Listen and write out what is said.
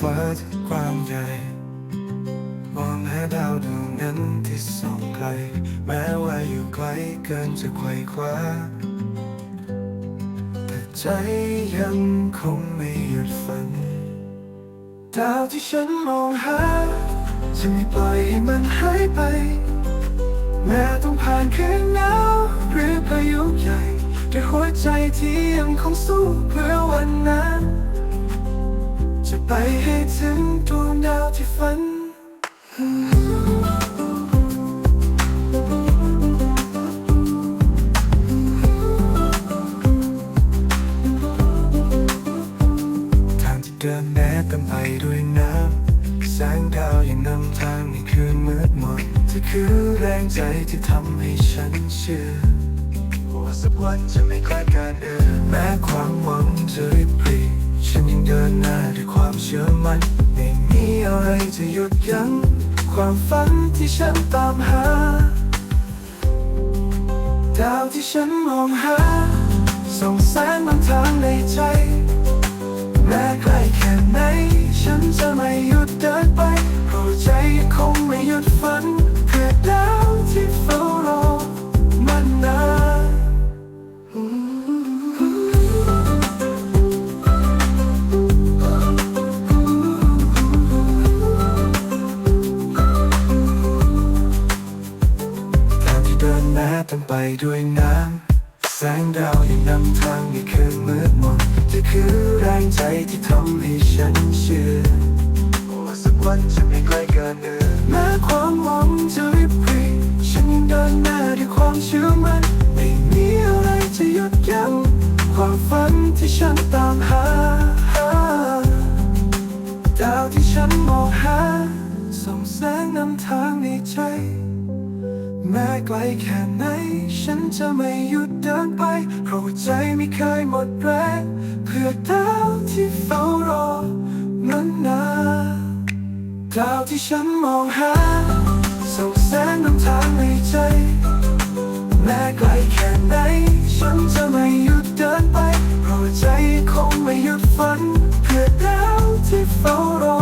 ฟ้าที่กว้างใหญ่มองหาดาวดวงนั้นที่ส่องไกล แม้ว่าอยู่ไกลเกินจะไขว่คว้า แต่ใจยังคงไม่หยุดฝัน ดาวที่ฉันมองหา จะไม่ปล่อยให้มันหายไป แม้ต้องผ่านคืนหนาวหรือพายุใหญ่ด้วยหัวใจที่ยังคงสู้เพื่อวัน เดินแม้ต็มไปด้วยน้ำแสงดาวยังนำทางในคืนมืดมนเธอคือแรงใจที่ทำให้ฉันเชื่อว่าสักวันจะไม่คลาดการเดินแม้ความหวังจะริบหรี่ฉันยังเดินหน้าด้วยความเชื่อมั่นไม่มีอะไรจะหยุดยั้งความฝันที่ฉันตามหาดาวที่ฉันมองหา ฉันจะไม่หยุดเดินไปเพราะใจยังคงไม่หยุดฝันเพื่อดาวที่เฝ้ารอมันนานทางที่เดินแม้เต็มไปด้วยน้ำ แสงดาวยังนำทางในคืนมืดมนจะคือแรงใจที่ทำให้ฉันเชื่อว่าสักวันจะไม่ไกลเกินเอื้อแม้ความหวังจะริบหรี่ฉันยังเดินหน้าด้วยความเชื่อมั่นไม่มีอะไรจะหยุดยั้งความฝันที่ฉันตามหาดาวที่ฉันมองหาส่องแสงนำทางในใจ แม้ไกลแค่ไหน ฉันจะไม่หยุด เดินไปเพราะใจไม่เคยหมดแรงเพื่อดาวที่เฝ้ารอนั้นนาดาวที่ฉันมองหาส่องแสงนำทางในใจ แม้ไกลแค่ไหน ฉันจะไม่หยุดเดินไป เพราะใจคงไม่หยุดฝัน เพื่อดาวที่เฝ้ารอ